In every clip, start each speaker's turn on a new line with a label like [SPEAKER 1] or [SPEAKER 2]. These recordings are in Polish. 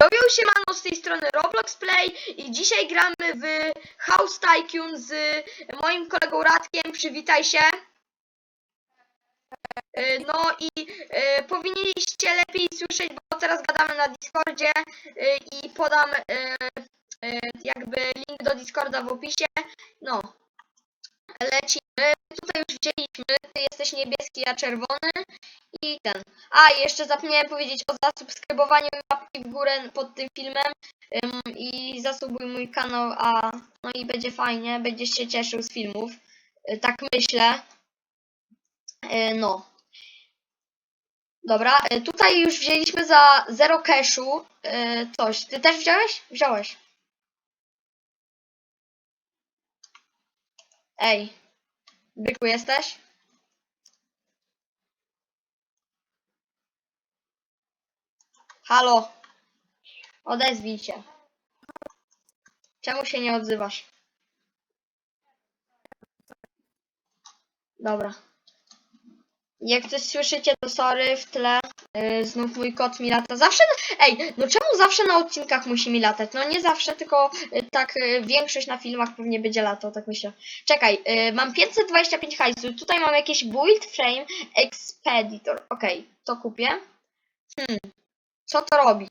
[SPEAKER 1] Jojo siemano z tej strony Roblox Play i dzisiaj gramy w House Tycoon z moim kolegą Radkiem, przywitaj się. Y, No i y, powinniście lepiej słyszeć, bo teraz gadamy na Discordzie y, i podam jakby link do Discorda w opisie. No, lecimy. Już widzieliśmy, ty jesteś niebieski, a czerwony i ten. A, jeszcze zapomniałem powiedzieć o zasubskrybowaniu łapki w górę pod tym filmem i zasubuj mój kanał, a no i będzie fajnie, będziesz się cieszył z filmów. Y, tak myślę. Y, no. Dobra, y, tutaj już wzięliśmy za zero cashu coś. Ty też wziąłeś? Wziąłeś. Ej, byku jesteś? Halo. Odezwij się. Czemu się nie odzywasz? Dobra. Jak coś słyszycie, to sorry w tle. Yy, znów mój kot mi lata. Zawsze. Na... Ej, no czemu zawsze na odcinkach musi mi latać? No nie zawsze, tylko yy, tak yy, większość na filmach pewnie będzie latał, tak myślę. Czekaj, mam 525 hajsu. Tutaj mam jakieś build frame expeditor. Okej, to kupię. Hmm. Co to robi?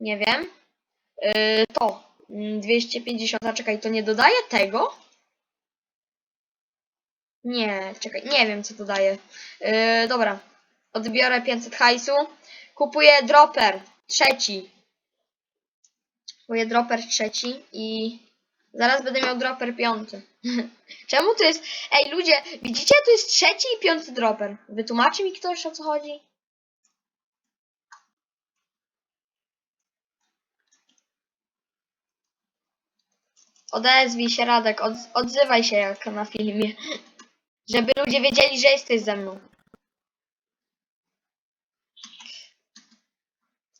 [SPEAKER 1] Nie wiem. Yy, to. Mm, 250. A czekaj, to nie dodaje tego? Nie, czekaj, nie wiem co to daje. Yy, dobra. Odbiorę 500 hajsu. Kupuję dropper trzeci. Kupuję dropper trzeci i zaraz będę miał dropper piąty. Czemu to jest... Ej ludzie, widzicie? To jest trzeci i piąty dropper. Wytłumaczy mi ktoś o co chodzi? Odezwij się Radek, od, odzywaj się jak na filmie. Żeby ludzie wiedzieli, że jesteś ze mną.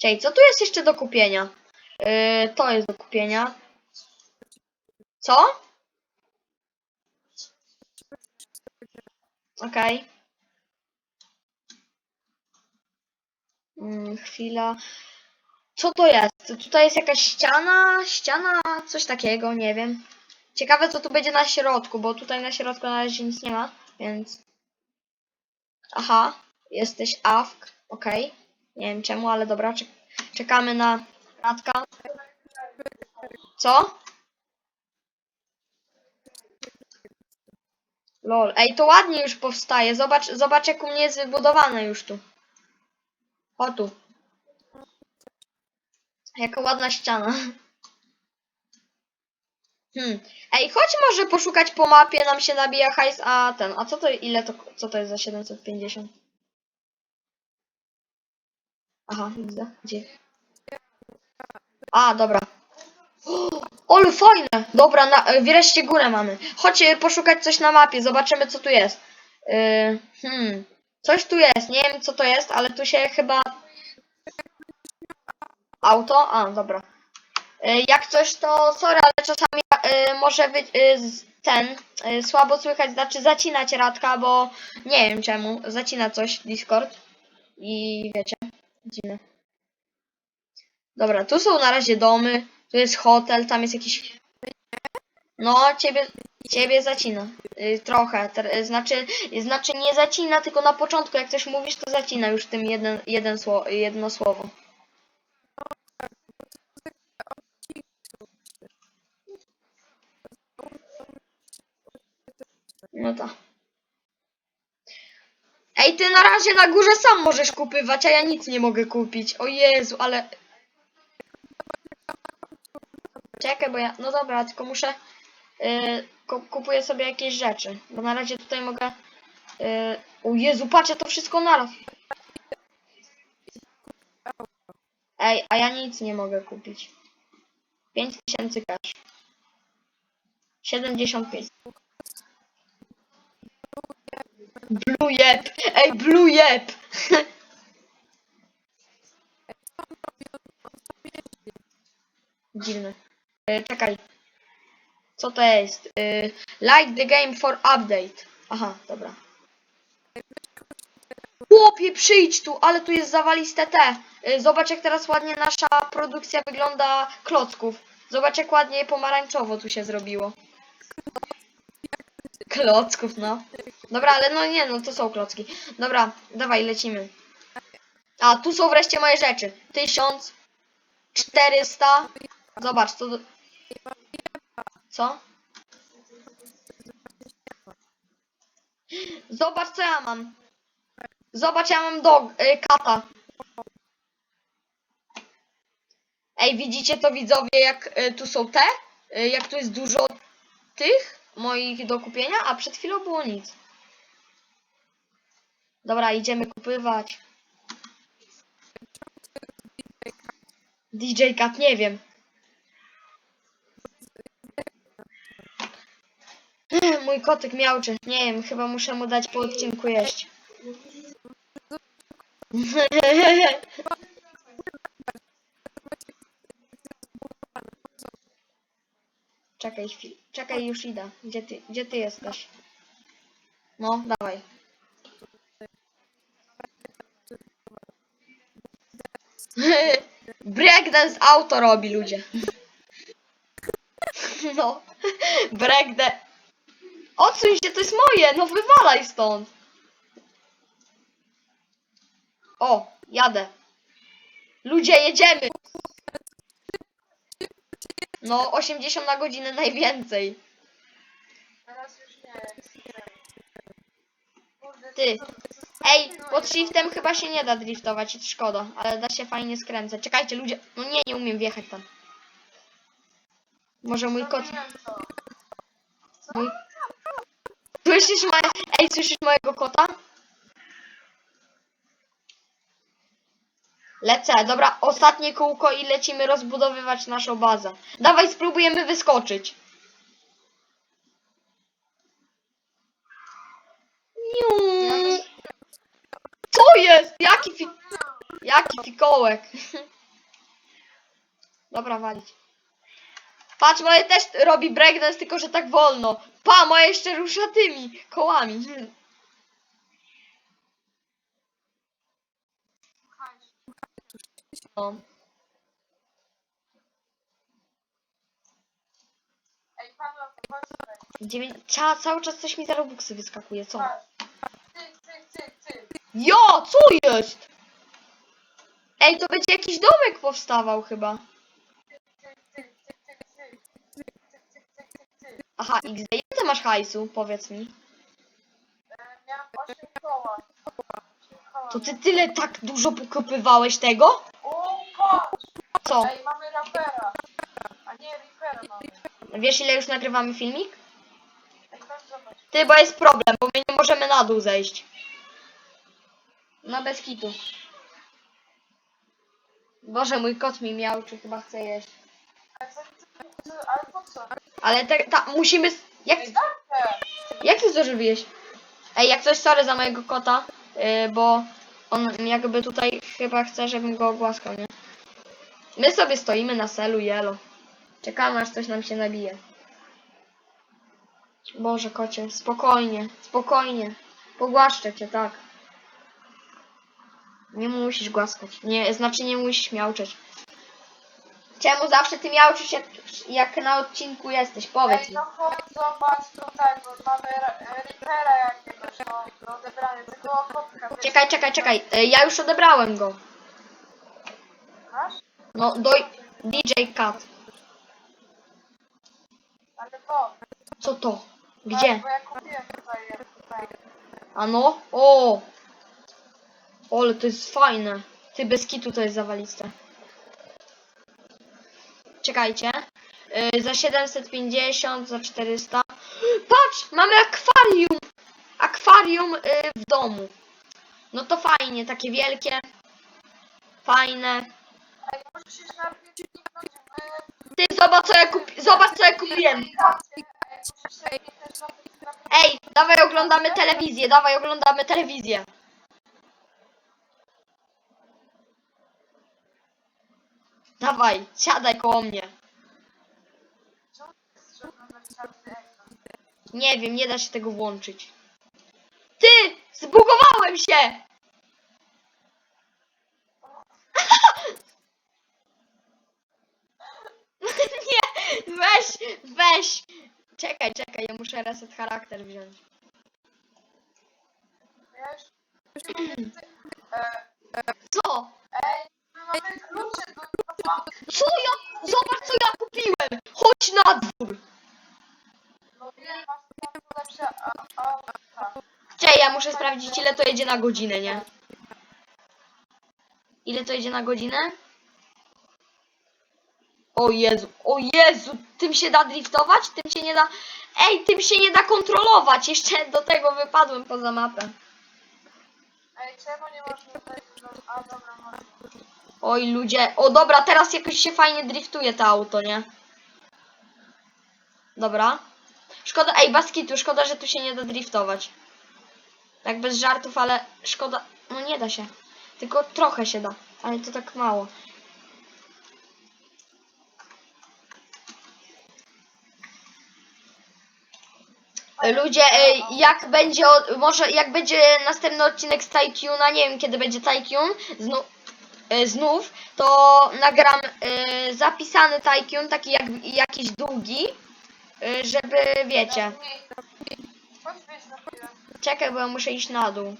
[SPEAKER 1] Czekaj, co tu jest jeszcze do kupienia? Yy, to jest do kupienia. Co? Okej. Mm, chwila. Co to jest? Tutaj jest jakaś ściana, ściana, coś takiego, nie wiem. Ciekawe co tu będzie na środku, bo tutaj na środku na razie nic nie ma, więc... Aha, jesteś AFK, okej. Nie wiem czemu, ale dobra, czek czekamy na Radka. Co? Lol, ej, to ładnie już powstaje. Zobacz, zobacz jak u mnie jest wybudowane już tu. O tu. Jaka ładna ściana. Hmm. Ej, chodź może poszukać po mapie, nam się nabija hajs, a ten, a co to, ile to, co to jest za 750? Aha, widzę, gdzie? A, dobra. O, ale fajne! Dobra, na, e, wreszcie górę mamy. Chodź e, poszukać coś na mapie, zobaczymy co tu jest. Yy, hmm. Coś tu jest, nie wiem co to jest, ale tu się chyba... Auto? A, dobra. Y, Jak coś to sorry, ale czasami y, może być z- ten słabo słychać, znaczy zacinać Radka, bo nie wiem czemu, zacina coś Discord i wiecie, dziwne. Dobra, tu są na razie domy, tu jest hotel, tam jest jakiś... No, ciebie, ciebie zacina. Trochę, znaczy, znaczy nie zacina, tylko na początku jak coś mówisz, to zacina już tym jeden, jeden sło, jedno słowo. No to. Ej, ty na razie na górze sam możesz kupywać, a ja nic nie mogę kupić. O Jezu, ale... Czekaj, bo ja... No dobra, tylko muszę... Yy, ku- kupuję sobie jakieś rzeczy. Bo na razie tutaj mogę... Yy... O Jezu, patrzę to wszystko naraz. Ej, a ja nic nie mogę kupić. 5000 cash. 75. Blue Jeb! Ej, Blue Jeb! Dziwne. E, czekaj. Co to jest? E, like the game for update. Aha, dobra. Chłopie, przyjdź tu, ale tu jest zawaliste te. y, zobacz jak teraz ładnie nasza produkcja wygląda klocków. Zobacz jak ładnie pomarańczowo tu się zrobiło. Klocków, no. Dobra, ale no nie, no to są klocki. Dobra, dawaj, lecimy. A, tu są wreszcie moje rzeczy. 1400. Zobacz, to... do- Co? Zobacz, co ja mam. Zobacz, ja mam dog, y, kata. Ej, widzicie to widzowie, jak y, tu są te? Y, jak tu jest dużo tych moich do kupienia, a przed chwilą było nic. Dobra, idziemy kupywać. DJ Cat, nie wiem. Mój kotek miałczy. Nie wiem, chyba muszę mu dać po odcinku jeść. Czekaj chwilę. Czekaj, już idę. Gdzie ty, gdzie ty jesteś? No, dawaj. Breakdance auto robi ludzie. No. Breakdance. Odsuń się, to jest moje! No wywalaj stąd! O, jadę. Ludzie, jedziemy! No, 80 na godzinę najwięcej.
[SPEAKER 2] Teraz już nie. Kurde,
[SPEAKER 1] Ty.
[SPEAKER 2] co- co-
[SPEAKER 1] Ej, pod shiftem chyba się nie da driftować, szkoda, ale da się fajnie skręcać. Czekajcie, ludzie. No nie, nie umiem wjechać tam. Może mój kot.
[SPEAKER 2] Zrobiłem to.
[SPEAKER 1] Mój... Słyszysz moje... Ej, słyszysz mojego kota? Lecę, dobra, ostatnie kółko i lecimy rozbudowywać naszą bazę. Dawaj, spróbujemy wyskoczyć. Niu. Co jest? Jaki fi... Jaki fikołek? Dobra, walić. Patrz, moje też robi breakdance, tylko że tak wolno. Pa, moje jeszcze rusza tymi kołami. No.
[SPEAKER 2] Ej, Paweł, patrz tutaj.
[SPEAKER 1] Dziewię... Cia, cały czas coś mi za robuxy wyskakuje, co?
[SPEAKER 2] Patrz.
[SPEAKER 1] Jo, co jest? Ej, to będzie jakiś domek powstawał chyba. Aha, XD, ile ty masz hajsu? Powiedz mi.
[SPEAKER 2] E, Miałem 8 koła. Osiem koła.
[SPEAKER 1] To ty tyle tak dużo pokopywałeś tego? Co?
[SPEAKER 2] Ej, mamy rapera. A nie, reapera mamy.
[SPEAKER 1] Wiesz ile już nagrywamy filmik?
[SPEAKER 2] Zobacz.
[SPEAKER 1] Ty, bo jest problem, bo my nie możemy na dół zejść. No bez kitu. Boże, mój kot mi miał, czy chyba chce jeść.
[SPEAKER 2] Ale, po co?
[SPEAKER 1] Ale te, ta, musimy... s- Jak,
[SPEAKER 2] Ej, dajcie.
[SPEAKER 1] jak ty zdążyłeś? Ej, jak coś, sorry za mojego kota, yy, bo on jakby tutaj chyba chce, żebym go ogłaskał, nie? My sobie stoimy na selu, jelo. Czekamy, aż coś nam się nabije. Boże, kocie, spokojnie, spokojnie. Pogłaszczę cię, tak. Nie musisz głaskać. Nie, znaczy nie musisz miauczeć. Czemu zawsze ty miauczysz, jak, jak na odcinku jesteś? Powiedz
[SPEAKER 2] Ej,
[SPEAKER 1] mi.
[SPEAKER 2] no chodź zobacz tutaj, bo mamy ra- reapera jakiegoś no, kotka. wiesz,
[SPEAKER 1] Czekaj, czekaj, czekaj. E, Ja już odebrałem go.
[SPEAKER 2] Masz?
[SPEAKER 1] No, do DJ Cat.
[SPEAKER 2] Ale to.
[SPEAKER 1] Co to? Gdzie?
[SPEAKER 2] Bo ja kupiłem tutaj. je, tutaj.
[SPEAKER 1] A no? O! Ole, to jest fajne. Ty bez kitu to jest zawaliste. Czekajcie. Yy, za 750, za 400. Patrz! Mamy akwarium! Akwarium yy, w domu. No to fajnie, takie wielkie. Fajne. Ty zobacz co ja kupi Zobacz co ja kupiłem.
[SPEAKER 2] Ej,
[SPEAKER 1] dawaj oglądamy telewizję, dawaj oglądamy telewizję. Dawaj, siadaj koło mnie. Nie wiem, nie da się tego włączyć. Ty! Zbugowałem się! Weź, weź. Czekaj, czekaj, ja muszę reset charakter wziąć.
[SPEAKER 2] Wiesz?
[SPEAKER 1] Co?
[SPEAKER 2] ej, my mamy klucze do do-
[SPEAKER 1] Co ja? Zobacz co ja kupiłem! Chodź na dwór!
[SPEAKER 2] No wiem, masz tam lepsze a- auta.
[SPEAKER 1] Czekaj, ja muszę sprawdzić ile to jedzie na godzinę, nie? Ile to jedzie na godzinę? O Jezu, o Jezu, tym się da driftować? Tym się nie da... Ej, tym się nie da kontrolować! Jeszcze do tego wypadłem poza mapę.
[SPEAKER 2] Ej, czemu nie można do... A, dobra, można.
[SPEAKER 1] Oj ludzie, o dobra, teraz jakoś się fajnie driftuje to auto, nie? Dobra. Szkoda, ej Baskitu, szkoda, że tu się nie da driftować. Tak bez żartów, ale szkoda, no nie da się. Tylko trochę się da, ale to tak mało. Ludzie, ej, jak będzie, może jak będzie następny odcinek z Tycoona, nie wiem kiedy będzie Tycoon, znów, e, znów, to nagram e, zapisany Tycoon, taki jak, jakiś długi, e, żeby, wiecie,
[SPEAKER 2] Chodź wyjść na chwilę.
[SPEAKER 1] czekaj, bo ja muszę iść na dół.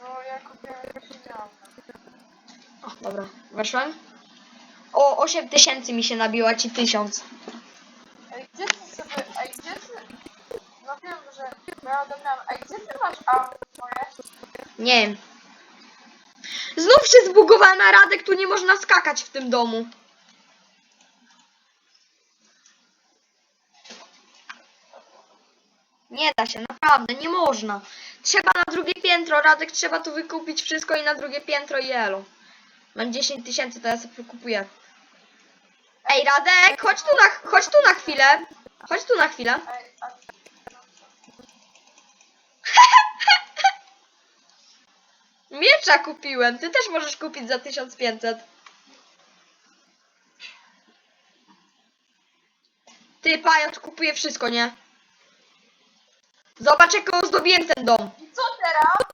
[SPEAKER 2] No, ja kupiłem jakieś auto.
[SPEAKER 1] O, dobra, weszłem. O, 8 tysięcy mi się nabiła, ci 1000.
[SPEAKER 2] Ej, gdzie ty sobie... Ej, gdzie ty... Że... Ja odebrałem. Ej, gdzie ty masz auto swoje?
[SPEAKER 1] Nie wiem. Znów się zbugowałem na Radek, tu nie można skakać w tym domu. Nie da się, naprawdę, nie można. Trzeba na drugie piętro, Radek, trzeba tu wykupić wszystko i na drugie piętro i elo. Mam 10 tysięcy, to ja sobie wykupuję. Ej, Radek, chodź tu na, chodź tu na chwilę. Chodź tu na chwilę.
[SPEAKER 2] Ej, a...
[SPEAKER 1] Miecza kupiłem, ty też możesz kupić za 1500. Ty, pajac kupuje wszystko, nie? Zobacz, jak ozdobiłem ten dom.
[SPEAKER 2] I co teraz?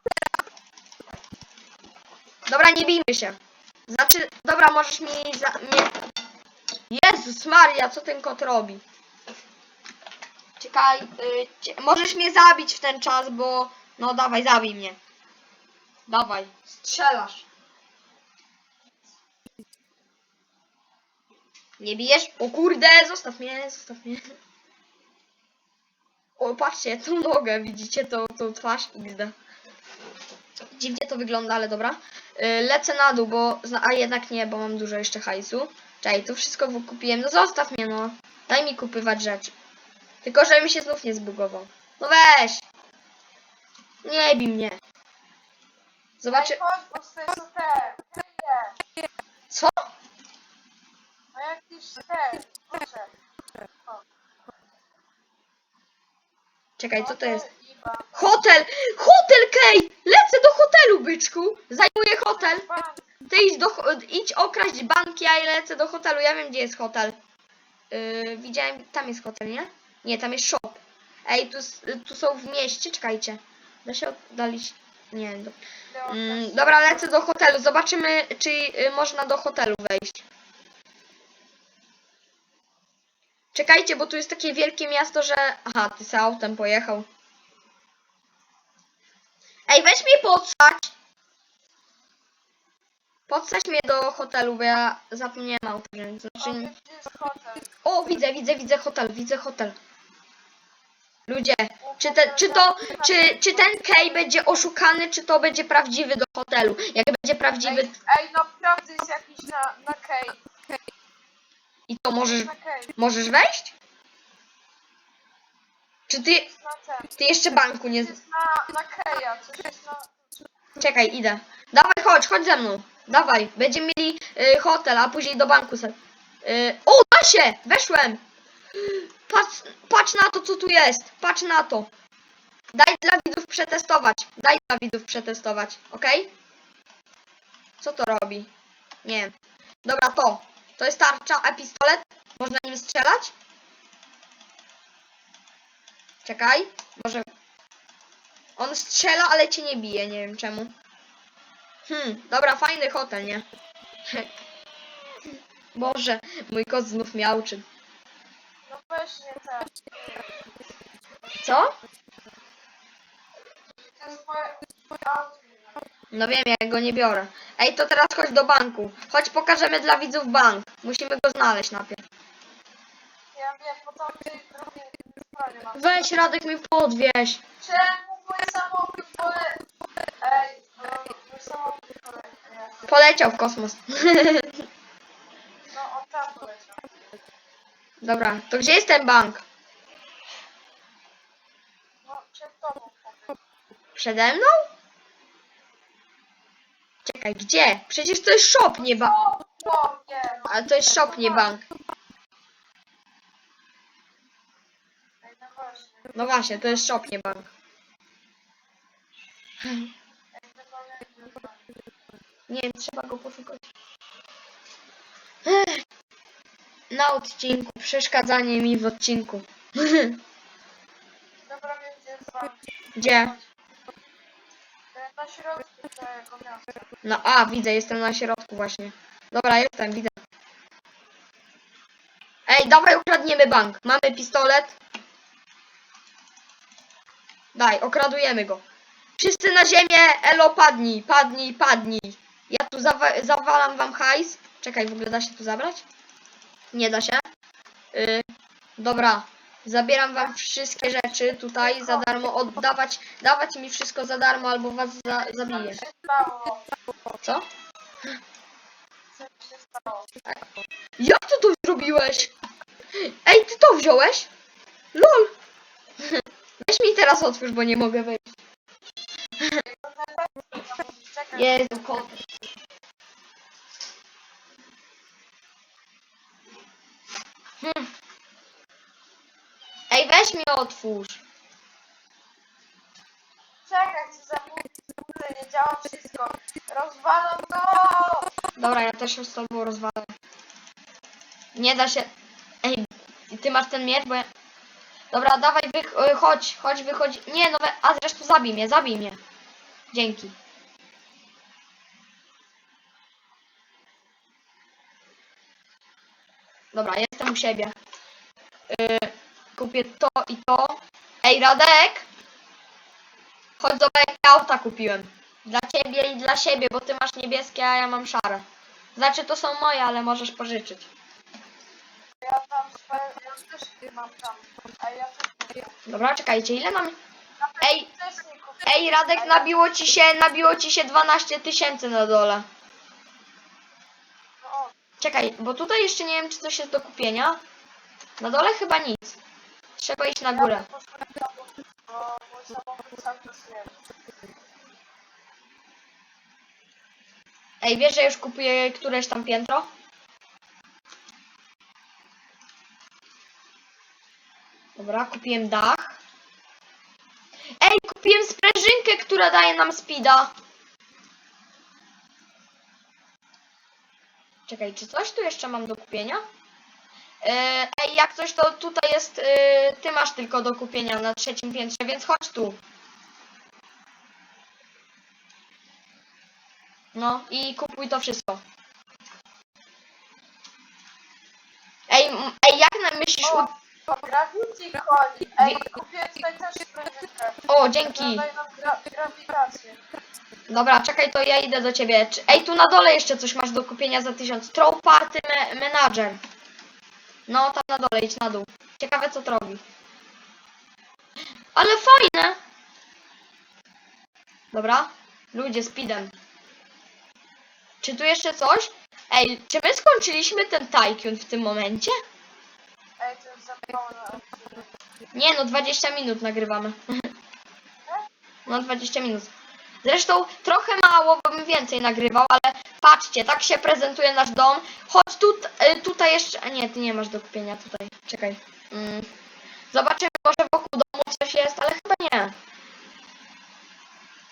[SPEAKER 1] Dobra, nie bijmy się. Znaczy, dobra, możesz mi za... Nie... Jezus Maria, co ten kot robi? Czekaj, y, cie- możesz mnie zabić w ten czas, bo... No dawaj, zabij mnie. Dawaj, strzelasz. Nie bijesz? O kurde, zostaw mnie, zostaw mnie. O, patrzcie, tą nogę, widzicie tą, tą twarz XD. Dziwnie to wygląda, ale dobra. Y, Lecę na dół, bo... A jednak nie, bo mam dużo jeszcze hajsu. Czekaj, tu wszystko kupiłem. No zostaw mnie, no. Daj mi kupywać rzeczy. Tylko, żeby mi się znów nie zbugował. No weź! Nie bij mnie. Zobaczy...
[SPEAKER 2] Ej, chodź, bo to jest hotel. Kryje.
[SPEAKER 1] Co?
[SPEAKER 2] No jakiś ten. Proszę.
[SPEAKER 1] Czekaj, co to jest?
[SPEAKER 2] Hotel Iba.
[SPEAKER 1] Hotel! Hotel Kej! Lecę do hotelu, byczku! Zajmuję hotel.
[SPEAKER 2] Bank.
[SPEAKER 1] Ty idź, do, idź okraść banki, a ja lecę do hotelu. Ja wiem, gdzie jest hotel. Yy, widziałem, tam jest hotel, nie? Nie, tam jest shop. Ej, tu, tu są w mieście, czekajcie. Da się oddalić? Nie, do... Mm, dobra, lecę do hotelu. Zobaczymy, czy y, można do hotelu wejść. Czekajcie, bo tu jest takie wielkie miasto, że... Aha, ty z autem pojechał. Ej, weź mnie podsać! Podsać mnie do hotelu, bo ja zapomniałem auto wziąć. Znaczy... O, widzę, widzę, widzę hotel, widzę hotel. Ludzie, czy, te, czy to, czy, czy ten Kej będzie oszukany, czy to będzie prawdziwy do hotelu? Jak będzie prawdziwy
[SPEAKER 2] Ej, ej, naprawdę jest jakiś na, na kej.
[SPEAKER 1] i to możesz,
[SPEAKER 2] Na kej.
[SPEAKER 1] możesz wejść? Czy ty,
[SPEAKER 2] Jest na ten.
[SPEAKER 1] ty jeszcze banku nie...
[SPEAKER 2] Jest na, na keja. Coś jest na...
[SPEAKER 1] Czekaj, idę. Dawaj, chodź, chodź ze mną. Dawaj, będziemy mieli y, hotel, a później do banku se. Y, o, da się! Weszłem! Patrz, patrz na to, co tu jest. Patrz na to. Daj dla widzów przetestować. Daj dla widzów przetestować, ok? Co to robi? Nie. Dobra, to. To jest tarcza, a pistolet? Można nim strzelać? Czekaj, może... On strzela, ale cię nie bije, nie wiem czemu. Hmm, dobra, fajny hotel, nie? Boże, mój kot znów miałczy.
[SPEAKER 2] No weź nie ten.
[SPEAKER 1] Co?
[SPEAKER 2] To jest moje outfit.
[SPEAKER 1] No wiem, ja go nie biorę. Ej, to teraz chodź do banku. Chodź pokażemy dla widzów bank. Musimy go znaleźć najpierw.
[SPEAKER 2] Ja wiem, po tamtej drugiej stronie mam.
[SPEAKER 1] Weź Radek mi podwieź.
[SPEAKER 2] Czemu mój samochód pole... Ej, no, mój samochód pole... Nie.
[SPEAKER 1] Poleciał w kosmos.
[SPEAKER 2] No, on tam poleciał.
[SPEAKER 1] Dobra, to gdzie jest ten bank?
[SPEAKER 2] No, przed tobą.
[SPEAKER 1] Przede mną? Czekaj, gdzie? Przecież to jest shop, nie bank.
[SPEAKER 2] No, nie. No.
[SPEAKER 1] Ale to jest shop, nie bank.
[SPEAKER 2] Ej, no właśnie.
[SPEAKER 1] No właśnie, to jest shop, nie bank.
[SPEAKER 2] Ej, to pamiętam.
[SPEAKER 1] Nie wiem, trzeba go poszukać. Ech. Na odcinku, przeszkadzanie mi w odcinku.
[SPEAKER 2] Dobra, jest bank.
[SPEAKER 1] Gdzie?
[SPEAKER 2] E, Na środku tego miasta.
[SPEAKER 1] No a, widzę, jestem na środku właśnie. Dobra, jestem, widzę. Ej, dawaj ukradniemy bank. Mamy pistolet. Daj, okradujemy go. Wszyscy na ziemię, elo, padnij, padnij, padnij. Ja tu zawa zawalam wam hajs. Czekaj, w ogóle da się tu zabrać? Nie da się. Y dobra, zabieram wam wszystkie rzeczy tutaj za darmo. Oddawać, dawać mi wszystko za darmo, albo was za zabiję.
[SPEAKER 2] Co?
[SPEAKER 1] Jak ty to zrobiłeś? Ej, ty to wziąłeś? LOL! Weź mi teraz otwórz, bo nie mogę wejść. Jezu, kot. Hmm. Ej, weź mi otwórz.
[SPEAKER 2] Czekaj, chcę zamówić. Kurde, nie działa wszystko. Rozwalam to!
[SPEAKER 1] Dobra, ja też się z tobą rozwalę. Nie da się... Ej, ty masz ten miecz, bo ja... Dobra, dawaj, wy... y, chodź, chodź, wychodź. Nie, no, we... a zresztą zabij mnie, zabij mnie. Dzięki. Dobra, jestem u siebie. Y, kupię to i to. Ej, Radek! Chodź zobacz, jakie auta kupiłem. Dla ciebie i dla siebie, bo ty masz niebieskie, a ja mam szare. Znaczy to są moje, ale możesz pożyczyć.
[SPEAKER 2] Ja tam swoje, ja też nie mam tam. A ja też nie.
[SPEAKER 1] Dobra, czekajcie, ile mam... Ej, ej Radek, nabiło ci się, nabiło ci się 12 tysięcy na dole. Czekaj, bo tutaj jeszcze nie wiem, czy coś jest do kupienia. Na dole chyba nic. Trzeba iść na górę. Ej, wiesz, że już kupuję któreś tam piętro? Dobra, kupiłem dach. Ej, kupiłem sprężynkę, która daje nam speeda. Czekaj, czy coś tu jeszcze mam do kupienia? E, Ej, jak coś, to tutaj jest, e, ty masz tylko do kupienia na trzecim piętrze, więc chodź tu. No i kupuj to wszystko. Ej, ej jak na myślisz...
[SPEAKER 2] O, o chodzi. Ej, kupię tutaj też.
[SPEAKER 1] O, dzięki.
[SPEAKER 2] Gra.
[SPEAKER 1] Dobra, czekaj, to ja idę do ciebie. Czy- Ej, tu na dole jeszcze coś masz do kupienia za tysiąc. Throw Party me Manager. No, tam na dole, idź na dół. Ciekawe, co to robi. Ale fajne! Dobra, ludzie, speedem. Czy tu jeszcze coś? Ej, czy my skończyliśmy ten Tycoon w tym momencie?
[SPEAKER 2] Ej, to jest za mało na odcinek.
[SPEAKER 1] Nie no, 20 minut nagrywamy. No 20 minut. Zresztą trochę mało, bo bym więcej nagrywał, ale patrzcie, tak się prezentuje nasz dom. Chodź tu, y, tutaj jeszcze... Nie, ty nie masz do kupienia tutaj. Czekaj. Mm. Zobaczymy, może wokół domu coś jest, ale chyba nie.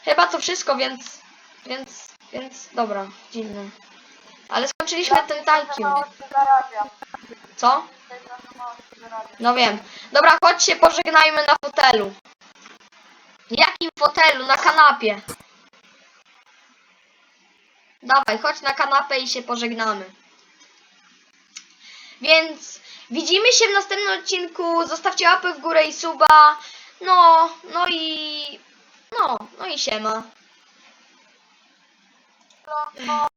[SPEAKER 1] Chyba to wszystko, więc... Więc... Więc... Dobra, dziwne. Ale skończyliśmy ten
[SPEAKER 2] zarabia.
[SPEAKER 1] Co?
[SPEAKER 2] Zarabia.
[SPEAKER 1] No wiem. Dobra, chodź się pożegnajmy na fotelu. Jakim fotelu? Na kanapie. Dawaj, chodź na kanapę i się pożegnamy. Więc widzimy się w następnym odcinku. Zostawcie łapy w górę i suba. No, no i. No, no i siema.
[SPEAKER 2] No, no.